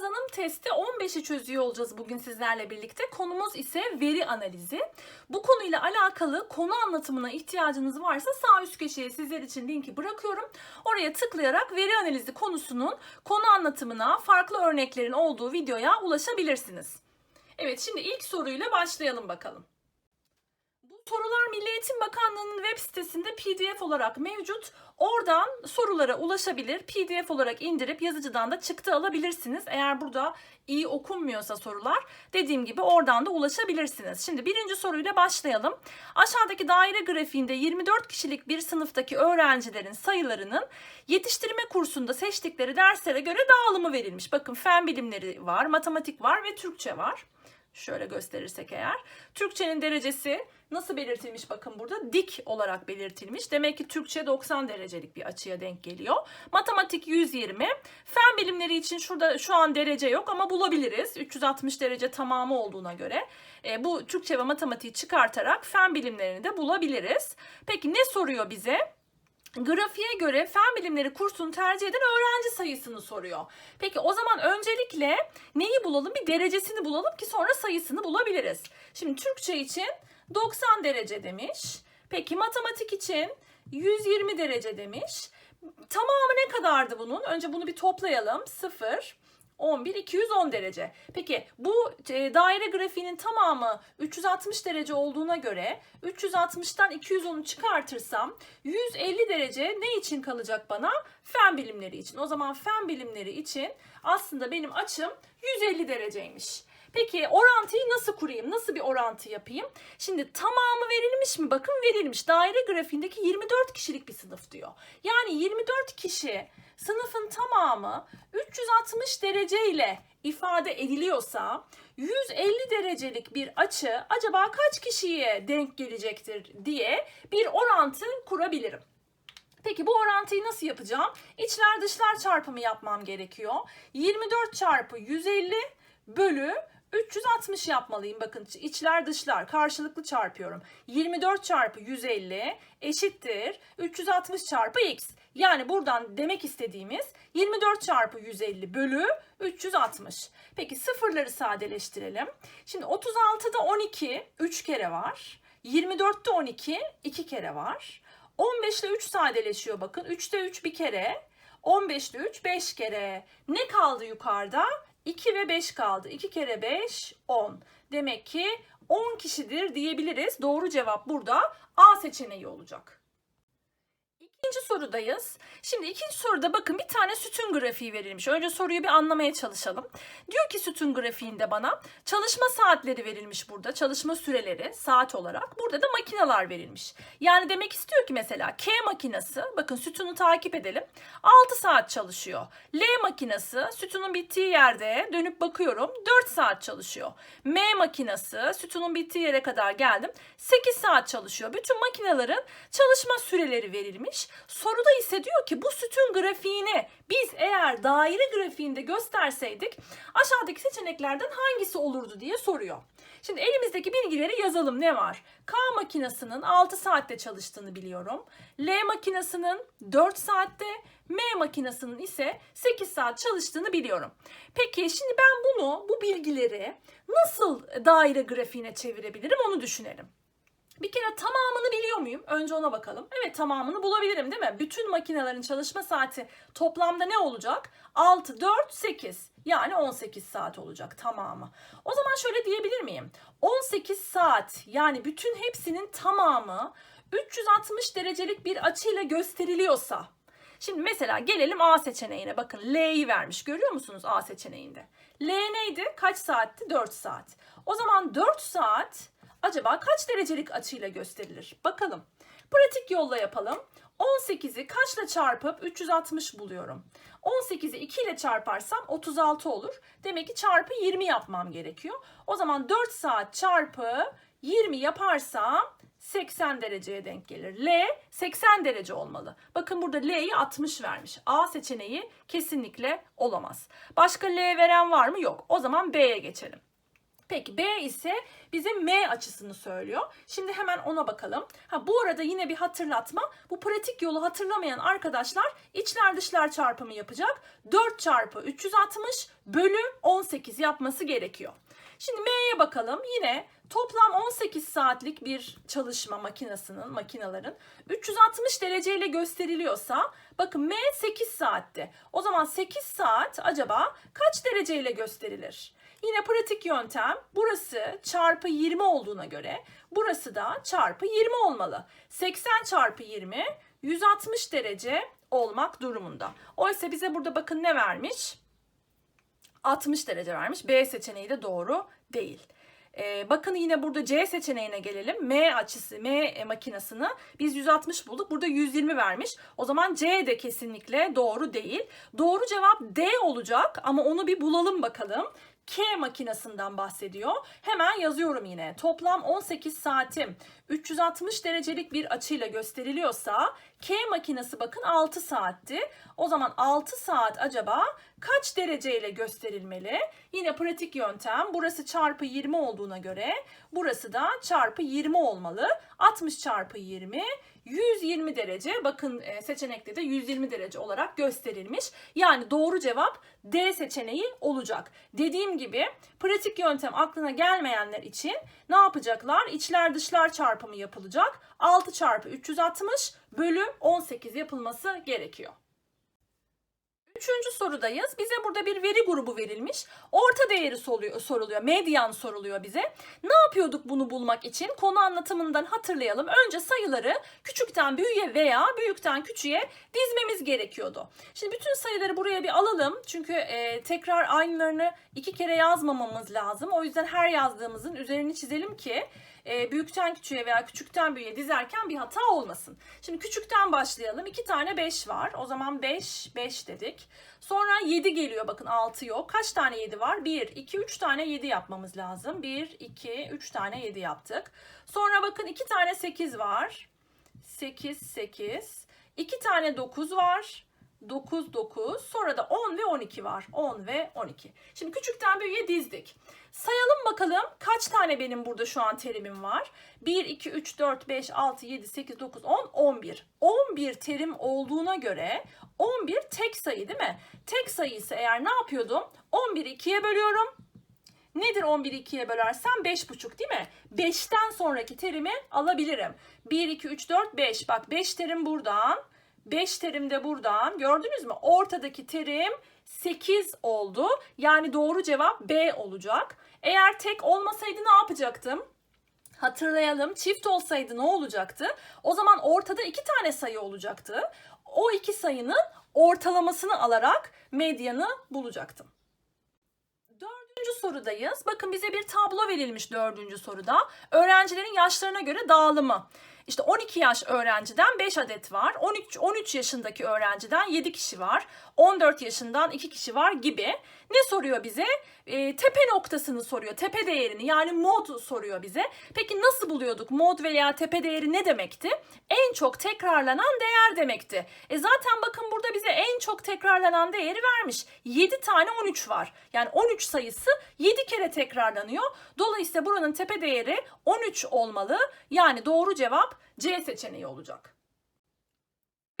kazanım testi 15'i çözüyor olacağız bugün sizlerle birlikte. Konumuz ise veri analizi. Bu konuyla alakalı konu anlatımına ihtiyacınız varsa sağ üst köşeye sizler için linki bırakıyorum. Oraya tıklayarak veri analizi konusunun konu anlatımına farklı örneklerin olduğu videoya ulaşabilirsiniz. Evet şimdi ilk soruyla başlayalım bakalım. Sorular Milli Eğitim Bakanlığı'nın web sitesinde PDF olarak mevcut. Oradan sorulara ulaşabilir, PDF olarak indirip yazıcıdan da çıktı alabilirsiniz. Eğer burada iyi okunmuyorsa sorular dediğim gibi oradan da ulaşabilirsiniz. Şimdi birinci soruyla başlayalım. Aşağıdaki daire grafiğinde 24 kişilik bir sınıftaki öğrencilerin sayılarının yetiştirme kursunda seçtikleri derslere göre dağılımı verilmiş. Bakın fen bilimleri var, matematik var ve Türkçe var. Şöyle gösterirsek eğer. Türkçenin derecesi nasıl belirtilmiş bakın burada? Dik olarak belirtilmiş. Demek ki Türkçe 90 derecelik bir açıya denk geliyor. Matematik 120. Fen bilimleri için şurada şu an derece yok ama bulabiliriz. 360 derece tamamı olduğuna göre. E, bu Türkçe ve matematiği çıkartarak fen bilimlerini de bulabiliriz. Peki ne soruyor bize? Grafiğe göre fen bilimleri kursunu tercih eden öğrenci sayısını soruyor. Peki o zaman öncelikle neyi bulalım? Bir derecesini bulalım ki sonra sayısını bulabiliriz. Şimdi Türkçe için 90 derece demiş. Peki matematik için 120 derece demiş. Tamamı ne kadardı bunun? Önce bunu bir toplayalım. 0, 11, 210 derece. Peki bu e, daire grafiğinin tamamı 360 derece olduğuna göre 360'tan 210'u çıkartırsam 150 derece ne için kalacak bana? Fen bilimleri için. O zaman fen bilimleri için aslında benim açım 150 dereceymiş. Peki orantıyı nasıl kurayım? Nasıl bir orantı yapayım? Şimdi tamamı verilmiş mi? Bakın verilmiş. Daire grafiğindeki 24 kişilik bir sınıf diyor. Yani 24 kişi sınıfın tamamı 360 derece ile ifade ediliyorsa 150 derecelik bir açı acaba kaç kişiye denk gelecektir diye bir orantı kurabilirim. Peki bu orantıyı nasıl yapacağım? İçler dışlar çarpımı yapmam gerekiyor. 24 çarpı 150 bölü 360 yapmalıyım. Bakın içler dışlar karşılıklı çarpıyorum. 24 çarpı 150 eşittir 360 çarpı x. Yani buradan demek istediğimiz 24 çarpı 150 bölü 360. Peki sıfırları sadeleştirelim. Şimdi 36'da 12 3 kere var. 24'te 12 2 kere var. 15 ile 3 sadeleşiyor bakın. 3'te 3 bir kere. 15 ile 3 5 kere. Ne kaldı yukarıda? 2 ve 5 kaldı. 2 kere 5 10. Demek ki 10 kişidir diyebiliriz. Doğru cevap burada A seçeneği olacak. İkinci sorudayız. Şimdi ikinci soruda bakın bir tane sütun grafiği verilmiş. Önce soruyu bir anlamaya çalışalım. Diyor ki sütun grafiğinde bana çalışma saatleri verilmiş burada. Çalışma süreleri saat olarak. Burada da makineler verilmiş. Yani demek istiyor ki mesela K makinesi bakın sütunu takip edelim. 6 saat çalışıyor. L makinesi sütunun bittiği yerde dönüp bakıyorum 4 saat çalışıyor. M makinesi sütunun bittiği yere kadar geldim 8 saat çalışıyor. Bütün makinelerin çalışma süreleri verilmiş. Soruda ise diyor ki bu sütun grafiğini biz eğer daire grafiğinde gösterseydik aşağıdaki seçeneklerden hangisi olurdu diye soruyor. Şimdi elimizdeki bilgileri yazalım ne var? K makinesinin 6 saatte çalıştığını biliyorum. L makinesinin 4 saatte, M makinesinin ise 8 saat çalıştığını biliyorum. Peki şimdi ben bunu, bu bilgileri nasıl daire grafiğine çevirebilirim onu düşünelim. Bir kere tamamını biliyor muyum? Önce ona bakalım. Evet tamamını bulabilirim değil mi? Bütün makinelerin çalışma saati toplamda ne olacak? 6, 4, 8. Yani 18 saat olacak tamamı. O zaman şöyle diyebilir miyim? 18 saat yani bütün hepsinin tamamı 360 derecelik bir açıyla gösteriliyorsa. Şimdi mesela gelelim A seçeneğine. Bakın L'yi vermiş. Görüyor musunuz A seçeneğinde? L neydi? Kaç saatti? 4 saat. O zaman 4 saat acaba kaç derecelik açıyla gösterilir? Bakalım. Pratik yolla yapalım. 18'i kaçla çarpıp 360 buluyorum. 18'i 2 ile çarparsam 36 olur. Demek ki çarpı 20 yapmam gerekiyor. O zaman 4 saat çarpı 20 yaparsam 80 dereceye denk gelir. L 80 derece olmalı. Bakın burada L'yi 60 vermiş. A seçeneği kesinlikle olamaz. Başka L veren var mı? Yok. O zaman B'ye geçelim. Peki B ise bize M açısını söylüyor. Şimdi hemen ona bakalım. Ha bu arada yine bir hatırlatma. Bu pratik yolu hatırlamayan arkadaşlar içler dışlar çarpımı yapacak. 4 çarpı 360 bölü 18 yapması gerekiyor. Şimdi M'ye bakalım. Yine toplam 18 saatlik bir çalışma makinesinin, makinaların 360 dereceyle gösteriliyorsa bakın M 8 saatte. O zaman 8 saat acaba kaç dereceyle gösterilir? Yine pratik yöntem burası çarpı 20 olduğuna göre burası da çarpı 20 olmalı. 80 çarpı 20 160 derece olmak durumunda. Oysa bize burada bakın ne vermiş? 60 derece vermiş. B seçeneği de doğru değil. Ee, bakın yine burada C seçeneğine gelelim. M açısı, M makinesini biz 160 bulduk. Burada 120 vermiş. O zaman C de kesinlikle doğru değil. Doğru cevap D olacak ama onu bir bulalım bakalım. K makinesinden bahsediyor. Hemen yazıyorum yine. Toplam 18 saatim 360 derecelik bir açıyla gösteriliyorsa K makinesi bakın 6 saatti. O zaman 6 saat acaba kaç dereceyle gösterilmeli? Yine pratik yöntem. Burası çarpı 20 olduğuna göre burası da çarpı 20 olmalı. 60 çarpı 20 120 derece. Bakın e, seçenekte de 120 derece olarak gösterilmiş. Yani doğru cevap D seçeneği olacak. Dediğim gibi pratik yöntem aklına gelmeyenler için ne yapacaklar? İçler dışlar çarpımı yapılacak. 6 çarpı 360 bölü 18 yapılması gerekiyor. Üçüncü sorudayız. Bize burada bir veri grubu verilmiş. Orta değeri soruluyor. Medyan soruluyor bize. Ne yapıyorduk bunu bulmak için? Konu anlatımından hatırlayalım. Önce sayıları küçükten büyüğe veya büyükten küçüğe dizmemiz gerekiyordu. Şimdi bütün sayıları buraya bir alalım. Çünkü e, tekrar aynılarını iki kere yazmamamız lazım. O yüzden her yazdığımızın üzerini çizelim ki e, büyükten küçüğe veya küçükten büyüğe dizerken bir hata olmasın. Şimdi küçükten başlayalım. 2 tane 5 var. O zaman 5, 5 dedik. Sonra 7 geliyor. Bakın 6 yok. Kaç tane 7 var? 1, 2, 3 tane 7 yapmamız lazım. 1, 2, 3 tane 7 yaptık. Sonra bakın 2 tane 8 var. 8, 8. 2 tane 9 var. 9, 9. Sonra da 10 ve 12 var. 10 ve 12. Şimdi küçükten büyüğe dizdik. Sayalım bakalım kaç tane benim burada şu an terimim var. 1, 2, 3, 4, 5, 6, 7, 8, 9, 10, 11. 11 terim olduğuna göre 11 tek sayı değil mi? Tek sayı ise eğer ne yapıyordum? 11'i 2'ye bölüyorum. Nedir 11'i 2'ye bölersem 5,5 değil mi? 5'ten sonraki terimi alabilirim. 1, 2, 3, 4, 5. Bak 5 terim buradan. 5 terim de buradan. Gördünüz mü? Ortadaki terim 8 oldu. Yani doğru cevap B olacak. Eğer tek olmasaydı ne yapacaktım? Hatırlayalım çift olsaydı ne olacaktı? O zaman ortada iki tane sayı olacaktı. O iki sayının ortalamasını alarak medyanı bulacaktım. Dördüncü sorudayız. Bakın bize bir tablo verilmiş dördüncü soruda. Öğrencilerin yaşlarına göre dağılımı. İşte 12 yaş öğrenciden 5 adet var. 13 13 yaşındaki öğrenciden 7 kişi var. 14 yaşından 2 kişi var gibi. Ne soruyor bize? E, tepe noktasını soruyor. Tepe değerini yani mod soruyor bize. Peki nasıl buluyorduk? Mod veya tepe değeri ne demekti? En çok tekrarlanan değer demekti. E zaten bakın burada bize en çok tekrarlanan değeri vermiş. 7 tane 13 var. Yani 13 sayısı 7 kere tekrarlanıyor. Dolayısıyla buranın tepe değeri 13 olmalı. Yani doğru cevap C seçeneği olacak.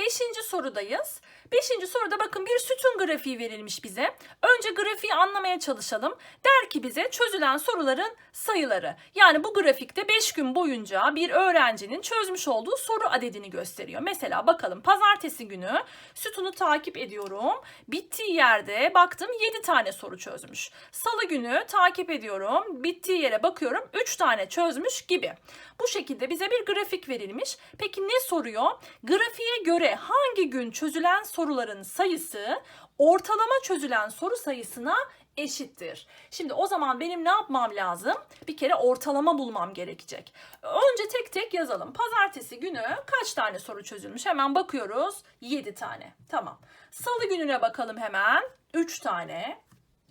Beşinci sorudayız. Beşinci soruda bakın bir sütun grafiği verilmiş bize. Önce grafiği anlamaya çalışalım. Der ki bize çözülen soruların sayıları. Yani bu grafikte 5 gün boyunca bir öğrencinin çözmüş olduğu soru adedini gösteriyor. Mesela bakalım pazartesi günü sütunu takip ediyorum. Bittiği yerde baktım 7 tane soru çözmüş. Salı günü takip ediyorum. Bittiği yere bakıyorum 3 tane çözmüş gibi. Bu şekilde bize bir grafik verilmiş. Peki ne soruyor? Grafiğe göre hangi gün çözülen soruların sayısı ortalama çözülen soru sayısına eşittir. Şimdi o zaman benim ne yapmam lazım? Bir kere ortalama bulmam gerekecek. Önce tek tek yazalım. Pazartesi günü kaç tane soru çözülmüş? Hemen bakıyoruz. 7 tane. Tamam. Salı gününe bakalım hemen. 3 tane.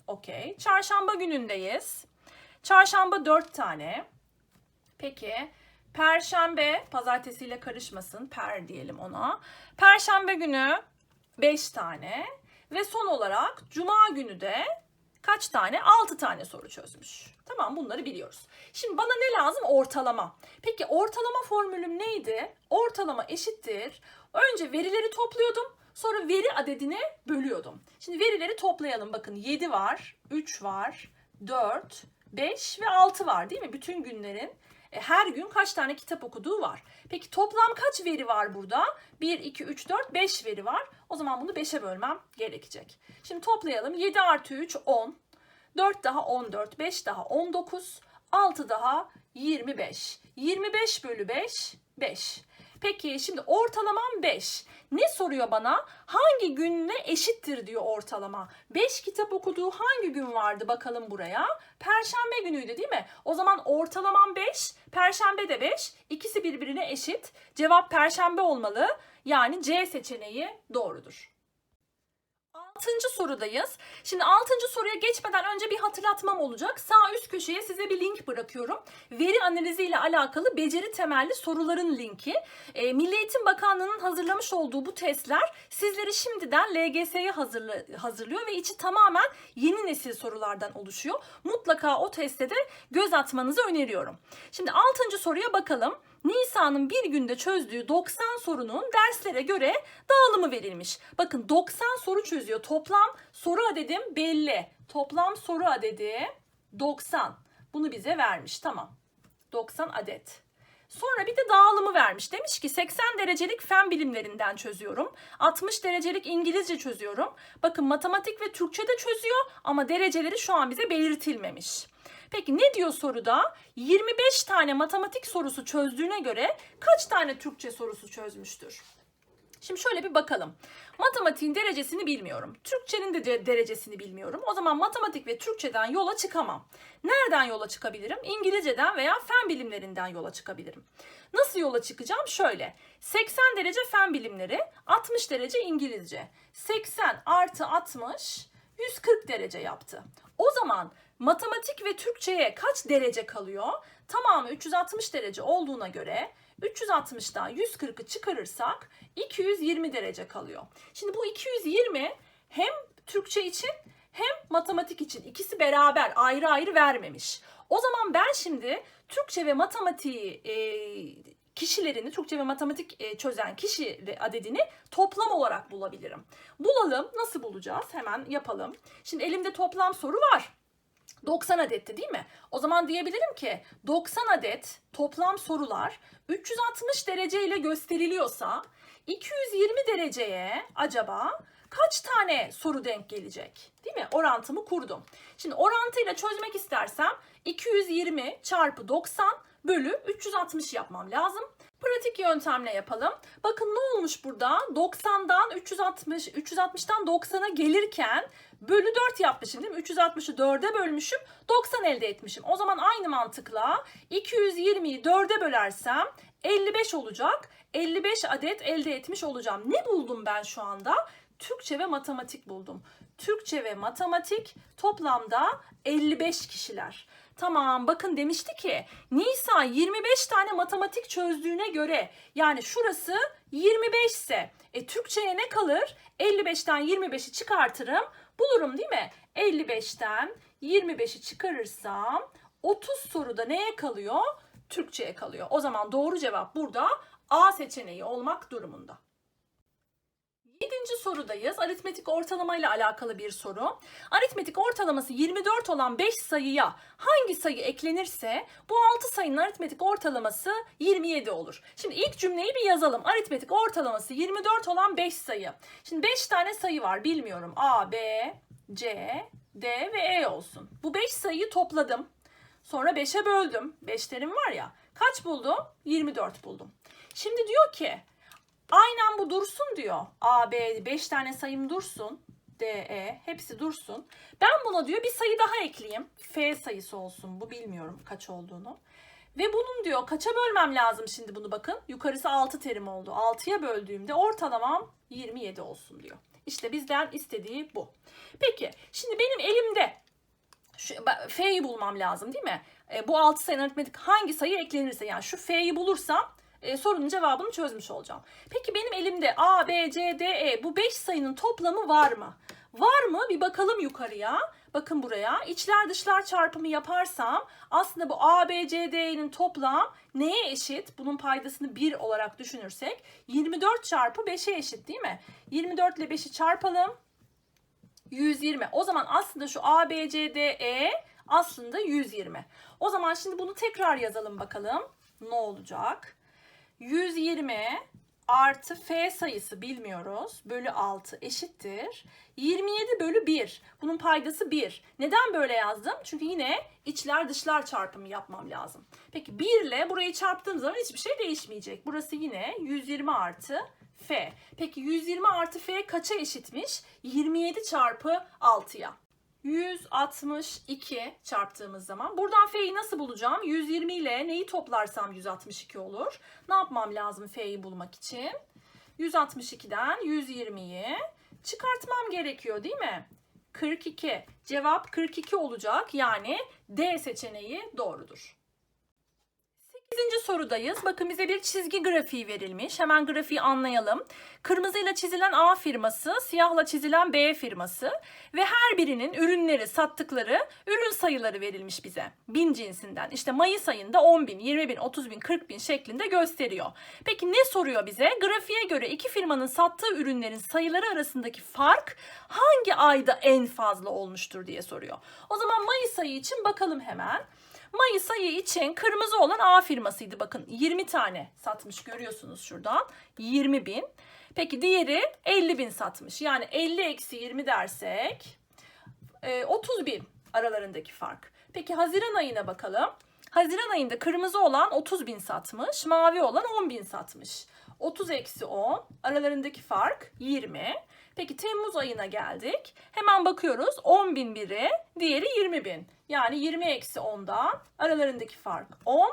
Okey. Çarşamba günündeyiz. Çarşamba 4 tane. Peki. Perşembe, pazartesiyle karışmasın. Per diyelim ona. Perşembe günü 5 tane. Ve son olarak cuma günü de kaç tane? 6 tane soru çözmüş. Tamam bunları biliyoruz. Şimdi bana ne lazım? Ortalama. Peki ortalama formülüm neydi? Ortalama eşittir. Önce verileri topluyordum. Sonra veri adedini bölüyordum. Şimdi verileri toplayalım. Bakın 7 var, 3 var, 4, 5 ve 6 var değil mi? Bütün günlerin her gün kaç tane kitap okuduğu var. Peki toplam kaç veri var burada? 1, 2, 3, 4, 5 veri var. O zaman bunu 5'e bölmem gerekecek. Şimdi toplayalım. 7 artı 3 10. 4 daha 14, 5 daha 19, 6 daha 25. 25 bölü 5, 5. Peki şimdi ortalamam 5. Ne soruyor bana? Hangi günle eşittir diyor ortalama. 5 kitap okuduğu hangi gün vardı bakalım buraya? Perşembe günüydü değil mi? O zaman ortalamam 5, perşembe de 5. İkisi birbirine eşit. Cevap perşembe olmalı. Yani C seçeneği doğrudur. Altıncı sorudayız. Şimdi altıncı soruya geçmeden önce bir hatırlatmam olacak. Sağ üst köşeye size bir link bırakıyorum. Veri analizi ile alakalı beceri temelli soruların linki. E, Milli Eğitim Bakanlığı'nın hazırlamış olduğu bu testler sizleri şimdiden LGS'ye hazırlıyor ve içi tamamen yeni nesil sorulardan oluşuyor. Mutlaka o teste de göz atmanızı öneriyorum. Şimdi altıncı soruya bakalım. Nisa'nın bir günde çözdüğü 90 sorunun derslere göre dağılımı verilmiş. Bakın 90 soru çözüyor. Toplam soru adedim belli. Toplam soru adedi 90. Bunu bize vermiş. Tamam. 90 adet. Sonra bir de dağılımı vermiş. Demiş ki 80 derecelik fen bilimlerinden çözüyorum. 60 derecelik İngilizce çözüyorum. Bakın matematik ve Türkçe de çözüyor ama dereceleri şu an bize belirtilmemiş. Peki ne diyor soruda? 25 tane matematik sorusu çözdüğüne göre kaç tane Türkçe sorusu çözmüştür? Şimdi şöyle bir bakalım. Matematiğin derecesini bilmiyorum. Türkçenin de de- derecesini bilmiyorum. O zaman matematik ve Türkçeden yola çıkamam. Nereden yola çıkabilirim? İngilizceden veya fen bilimlerinden yola çıkabilirim. Nasıl yola çıkacağım? Şöyle. 80 derece fen bilimleri, 60 derece İngilizce. 80 artı 60 140 derece yaptı. O zaman matematik ve Türkçeye kaç derece kalıyor? Tamamı 360 derece olduğuna göre 360'dan 140'ı çıkarırsak 220 derece kalıyor. Şimdi bu 220 hem Türkçe için hem matematik için ikisi beraber ayrı ayrı vermemiş. O zaman ben şimdi Türkçe ve matematiği e, kişilerini, Türkçe ve matematik e, çözen kişi adedini toplam olarak bulabilirim. Bulalım. Nasıl bulacağız? Hemen yapalım. Şimdi elimde toplam soru var. 90 adetti değil mi? O zaman diyebilirim ki 90 adet toplam sorular 360 derece ile gösteriliyorsa 220 dereceye acaba kaç tane soru denk gelecek? Değil mi? Orantımı kurdum. Şimdi orantıyla çözmek istersem 220 çarpı 90 bölü 360 yapmam lazım. Pratik yöntemle yapalım. Bakın ne olmuş burada? 90'dan 360, 360'dan 90'a gelirken bölü 4 yapmışım değil mi? 360'ı 4'e bölmüşüm, 90 elde etmişim. O zaman aynı mantıkla 220'yi 4'e bölersem 55 olacak. 55 adet elde etmiş olacağım. Ne buldum ben şu anda? Türkçe ve matematik buldum. Türkçe ve matematik toplamda 55 kişiler. Tamam bakın demişti ki Nisa 25 tane matematik çözdüğüne göre yani şurası 25 ise e, Türkçe'ye ne kalır? 55'ten 25'i çıkartırım bulurum değil mi? 55'ten 25'i çıkarırsam 30 soruda neye kalıyor? Türkçe'ye kalıyor. O zaman doğru cevap burada A seçeneği olmak durumunda. Yedinci sorudayız. Aritmetik ortalama ile alakalı bir soru. Aritmetik ortalaması 24 olan 5 sayıya hangi sayı eklenirse bu 6 sayının aritmetik ortalaması 27 olur. Şimdi ilk cümleyi bir yazalım. Aritmetik ortalaması 24 olan 5 sayı. Şimdi 5 tane sayı var bilmiyorum. A, B, C, D ve E olsun. Bu 5 sayıyı topladım. Sonra 5'e böldüm. 5'lerim var ya. Kaç buldum? 24 buldum. Şimdi diyor ki Aynen bu dursun diyor. A, B, 5 tane sayım dursun. D, E hepsi dursun. Ben buna diyor bir sayı daha ekleyeyim. F sayısı olsun bu bilmiyorum kaç olduğunu. Ve bunun diyor kaça bölmem lazım şimdi bunu bakın. Yukarısı 6 terim oldu. 6'ya böldüğümde ortalamam 27 olsun diyor. İşte bizden istediği bu. Peki şimdi benim elimde şu, F'yi bulmam lazım değil mi? E, bu 6 sayının aritmetik hangi sayı eklenirse yani şu F'yi bulursam e, sorunun cevabını çözmüş olacağım. Peki benim elimde A, B, C, D, E bu 5 sayının toplamı var mı? Var mı? Bir bakalım yukarıya. Bakın buraya. İçler dışlar çarpımı yaparsam aslında bu A, B, C, D'nin toplam neye eşit? Bunun paydasını 1 olarak düşünürsek 24 çarpı 5'e eşit değil mi? 24 ile 5'i çarpalım. 120. O zaman aslında şu A, B, C, D, E aslında 120. O zaman şimdi bunu tekrar yazalım bakalım. Ne olacak? 120 artı F sayısı bilmiyoruz. Bölü 6 eşittir. 27 bölü 1. Bunun paydası 1. Neden böyle yazdım? Çünkü yine içler dışlar çarpımı yapmam lazım. Peki 1 ile burayı çarptığım zaman hiçbir şey değişmeyecek. Burası yine 120 artı F. Peki 120 artı F kaça eşitmiş? 27 çarpı 6'ya. 162 çarptığımız zaman buradan F'yi nasıl bulacağım? 120 ile neyi toplarsam 162 olur. Ne yapmam lazım F'yi bulmak için? 162'den 120'yi çıkartmam gerekiyor değil mi? 42. Cevap 42 olacak. Yani D seçeneği doğrudur. 8. sorudayız. Bakın bize bir çizgi grafiği verilmiş. Hemen grafiği anlayalım. Kırmızıyla çizilen A firması, siyahla çizilen B firması ve her birinin ürünleri, sattıkları ürün sayıları verilmiş bize. Bin cinsinden. İşte Mayıs ayında 10 bin, 20 bin, 30 bin, 40 bin şeklinde gösteriyor. Peki ne soruyor bize? Grafiğe göre iki firmanın sattığı ürünlerin sayıları arasındaki fark hangi ayda en fazla olmuştur diye soruyor. O zaman Mayıs ayı için bakalım hemen. Mayıs ayı için kırmızı olan A firmasıydı. Bakın 20 tane satmış görüyorsunuz şuradan. 20 bin. Peki diğeri 50 bin satmış. Yani 50 eksi 20 dersek e, 30 bin aralarındaki fark. Peki Haziran ayına bakalım. Haziran ayında kırmızı olan 30 bin satmış. Mavi olan 10 bin satmış. 30 eksi 10 aralarındaki fark 20. Peki Temmuz ayına geldik. Hemen bakıyoruz 10 bin biri diğeri 20 bin. Yani 20 eksi 10'dan aralarındaki fark 10.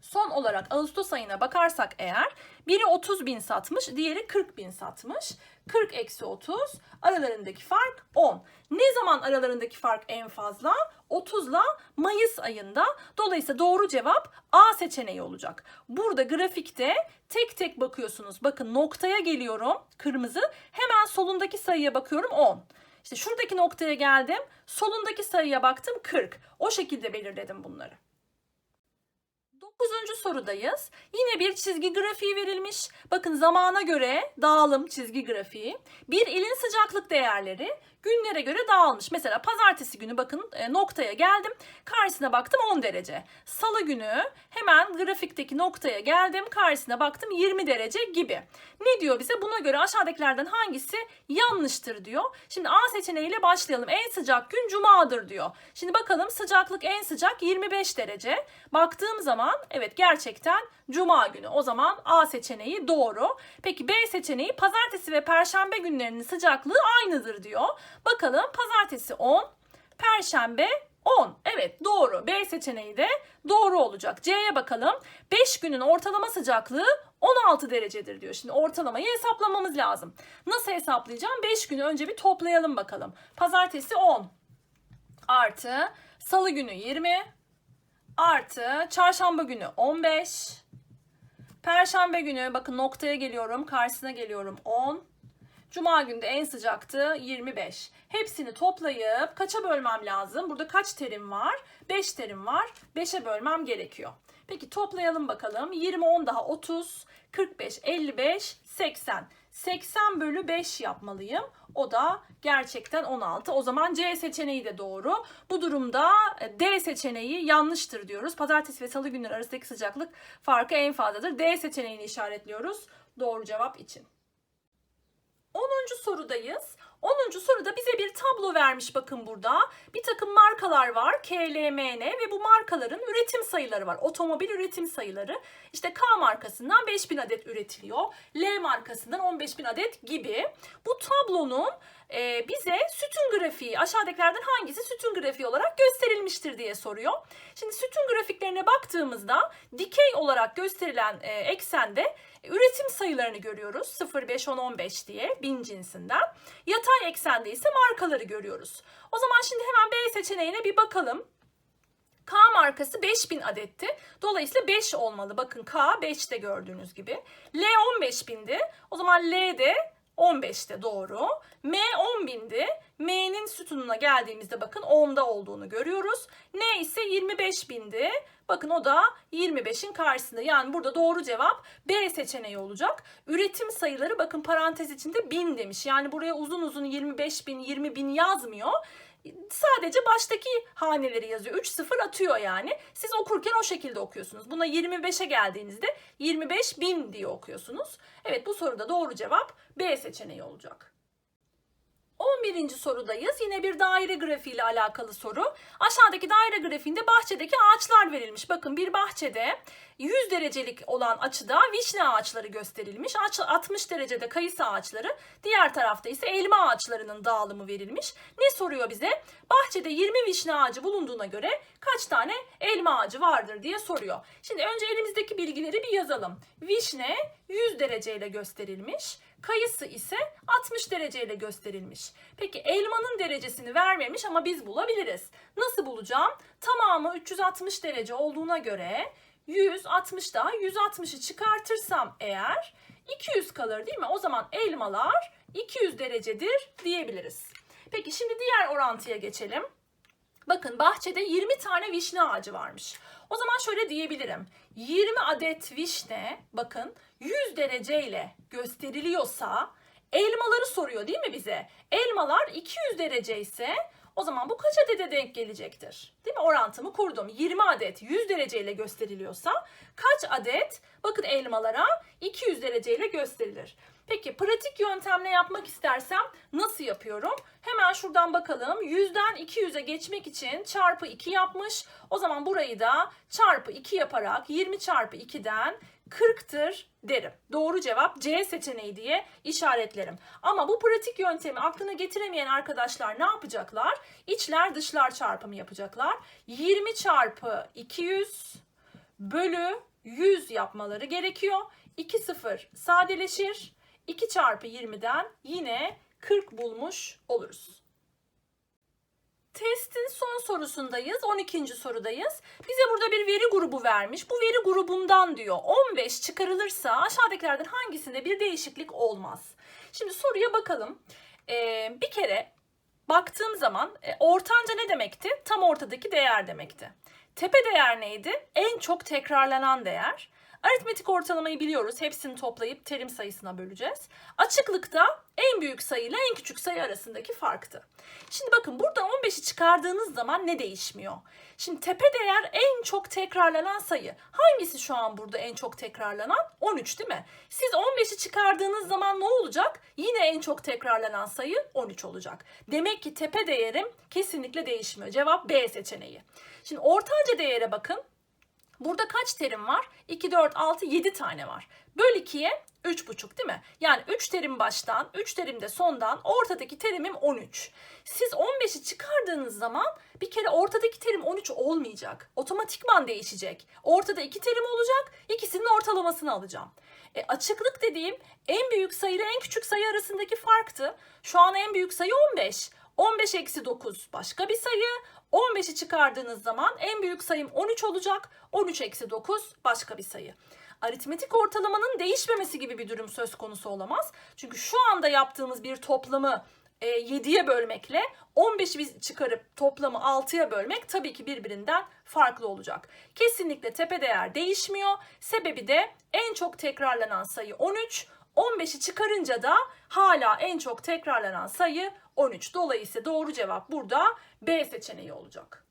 Son olarak Ağustos ayına bakarsak eğer biri 30 bin satmış diğeri 40 bin satmış. 40 eksi 30 aralarındaki fark 10. Ne zaman aralarındaki fark en fazla? 30 ile Mayıs ayında. Dolayısıyla doğru cevap A seçeneği olacak. Burada grafikte tek tek bakıyorsunuz. Bakın noktaya geliyorum kırmızı. Hemen solundaki sayıya bakıyorum 10. İşte şuradaki noktaya geldim. Solundaki sayıya baktım 40. O şekilde belirledim bunları. Dokuzuncu sorudayız. Yine bir çizgi grafiği verilmiş. Bakın zamana göre dağılım çizgi grafiği. Bir ilin sıcaklık değerleri günlere göre dağılmış. Mesela pazartesi günü bakın e, noktaya geldim. Karşısına baktım 10 derece. Salı günü hemen grafikteki noktaya geldim. Karşısına baktım 20 derece gibi. Ne diyor bize? Buna göre aşağıdakilerden hangisi yanlıştır diyor. Şimdi A seçeneğiyle başlayalım. En sıcak gün cumadır diyor. Şimdi bakalım sıcaklık en sıcak 25 derece. Baktığım zaman evet gerçekten cuma günü. O zaman A seçeneği doğru. Peki B seçeneği pazartesi ve perşembe günlerinin sıcaklığı aynıdır diyor. Bakalım pazartesi 10, perşembe 10. Evet doğru. B seçeneği de doğru olacak. C'ye bakalım. 5 günün ortalama sıcaklığı 16 derecedir diyor. Şimdi ortalamayı hesaplamamız lazım. Nasıl hesaplayacağım? 5 günü önce bir toplayalım bakalım. Pazartesi 10 artı salı günü 20 artı çarşamba günü 15 perşembe günü bakın noktaya geliyorum karşısına geliyorum 10 Cuma günde en sıcaktı 25. Hepsini toplayıp kaça bölmem lazım? Burada kaç terim var? 5 terim var. 5'e bölmem gerekiyor. Peki toplayalım bakalım. 20, 10 daha 30, 45, 55, 80. 80 bölü 5 yapmalıyım. O da gerçekten 16. O zaman C seçeneği de doğru. Bu durumda e, D seçeneği yanlıştır diyoruz. Pazartesi ve salı günleri arasındaki sıcaklık farkı en fazladır. D seçeneğini işaretliyoruz. Doğru cevap için. 10. sorudayız. 10. soruda bize bir tablo vermiş bakın burada. Bir takım markalar var K, L, M, N ve bu markaların üretim sayıları var. Otomobil üretim sayıları. İşte K markasından 5000 adet üretiliyor. L markasından 15000 adet gibi. Bu tablonun e, bize sütun grafiği aşağıdakilerden hangisi sütun grafiği olarak gösterilmiştir diye soruyor. Şimdi sütun grafiklerine baktığımızda dikey olarak gösterilen e, eksende üretim sayılarını görüyoruz. 0, 5, 10, 15 diye bin cinsinden. Yatay eksende ise markaları görüyoruz. O zaman şimdi hemen B seçeneğine bir bakalım. K markası 5000 adetti. Dolayısıyla 5 olmalı. Bakın K 5'te gördüğünüz gibi. L 15000'di. O zaman L de 15'te doğru. M 10 bindi. M'nin sütununa geldiğimizde bakın 10'da olduğunu görüyoruz. N ise 25 bindi. Bakın o da 25'in karşısında. Yani burada doğru cevap B seçeneği olacak. Üretim sayıları bakın parantez içinde 1000 demiş. Yani buraya uzun uzun 25 bin 20 bin yazmıyor. Sadece baştaki haneleri yazıyor. 3 sıfır atıyor yani. Siz okurken o şekilde okuyorsunuz. Buna 25'e geldiğinizde 25 bin diye okuyorsunuz. Evet bu soruda doğru cevap B seçeneği olacak. 11. sorudayız. Yine bir daire grafiği ile alakalı soru. Aşağıdaki daire grafiğinde bahçedeki ağaçlar verilmiş. Bakın bir bahçede 100 derecelik olan açıda vişne ağaçları gösterilmiş. Aç- 60 derecede kayısı ağaçları, diğer tarafta ise elma ağaçlarının dağılımı verilmiş. Ne soruyor bize? Bahçede 20 vişne ağacı bulunduğuna göre kaç tane elma ağacı vardır diye soruyor. Şimdi önce elimizdeki bilgileri bir yazalım. Vişne 100 dereceyle gösterilmiş. Kayısı ise 60 dereceyle gösterilmiş. Peki elmanın derecesini vermemiş ama biz bulabiliriz. Nasıl bulacağım? Tamamı 360 derece olduğuna göre 160 daha 160'ı çıkartırsam eğer 200 kalır değil mi? O zaman elmalar 200 derecedir diyebiliriz. Peki şimdi diğer orantıya geçelim. Bakın bahçede 20 tane vişne ağacı varmış. O zaman şöyle diyebilirim. 20 adet vişne bakın 100 dereceyle gösteriliyorsa elmaları soruyor değil mi bize? Elmalar 200 derece ise o zaman bu kaç adede denk gelecektir? Değil mi? Orantımı kurdum. 20 adet 100 dereceyle gösteriliyorsa kaç adet bakın elmalara 200 dereceyle gösterilir. Peki pratik yöntemle yapmak istersem nasıl yapıyorum? Hemen şuradan bakalım. 100'den 200'e geçmek için çarpı 2 yapmış. O zaman burayı da çarpı 2 yaparak 20 çarpı 2'den 40'tır derim. Doğru cevap C seçeneği diye işaretlerim. Ama bu pratik yöntemi aklına getiremeyen arkadaşlar ne yapacaklar? İçler dışlar çarpımı yapacaklar. 20 çarpı 200 bölü 100 yapmaları gerekiyor. 2 sıfır sadeleşir. 2 çarpı 20'den yine 40 bulmuş oluruz. Testin son sorusundayız. 12. sorudayız. Bize burada bir veri grubu vermiş. Bu veri grubundan diyor 15 çıkarılırsa aşağıdakilerden hangisinde bir değişiklik olmaz. Şimdi soruya bakalım. Ee, bir kere baktığım zaman e, ortanca ne demekti? Tam ortadaki değer demekti. Tepe değer neydi? En çok tekrarlanan değer. Aritmetik ortalamayı biliyoruz. Hepsini toplayıp terim sayısına böleceğiz. Açıklıkta en büyük sayı ile en küçük sayı arasındaki farktı. Şimdi bakın buradan 15'i çıkardığınız zaman ne değişmiyor? Şimdi tepe değer en çok tekrarlanan sayı. Hangisi şu an burada en çok tekrarlanan? 13 değil mi? Siz 15'i çıkardığınız zaman ne olacak? Yine en çok tekrarlanan sayı 13 olacak. Demek ki tepe değerim kesinlikle değişmiyor. Cevap B seçeneği. Şimdi ortanca değere bakın. Burada kaç terim var? 2, 4, 6, 7 tane var. Böl 2'ye 3,5 değil mi? Yani 3 terim baştan, 3 terim de sondan, ortadaki terimim 13. Siz 15'i çıkardığınız zaman bir kere ortadaki terim 13 olmayacak. Otomatikman değişecek. Ortada 2 terim olacak, ikisinin ortalamasını alacağım. E, açıklık dediğim en büyük sayı ile en küçük sayı arasındaki farktı. Şu an en büyük sayı 15. 15 eksi 9 başka bir sayı. 15'i çıkardığınız zaman en büyük sayım 13 olacak. 13 eksi 9 başka bir sayı. Aritmetik ortalamanın değişmemesi gibi bir durum söz konusu olamaz. Çünkü şu anda yaptığımız bir toplamı e, 7'ye bölmekle 15'i biz çıkarıp toplamı 6'ya bölmek tabii ki birbirinden farklı olacak. Kesinlikle tepe değer değişmiyor. Sebebi de en çok tekrarlanan sayı 13. 15'i çıkarınca da hala en çok tekrarlanan sayı 13. Dolayısıyla doğru cevap burada B seçeneği olacak.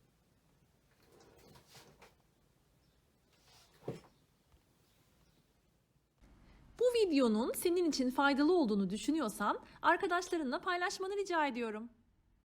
Bu videonun senin için faydalı olduğunu düşünüyorsan arkadaşlarınla paylaşmanı rica ediyorum.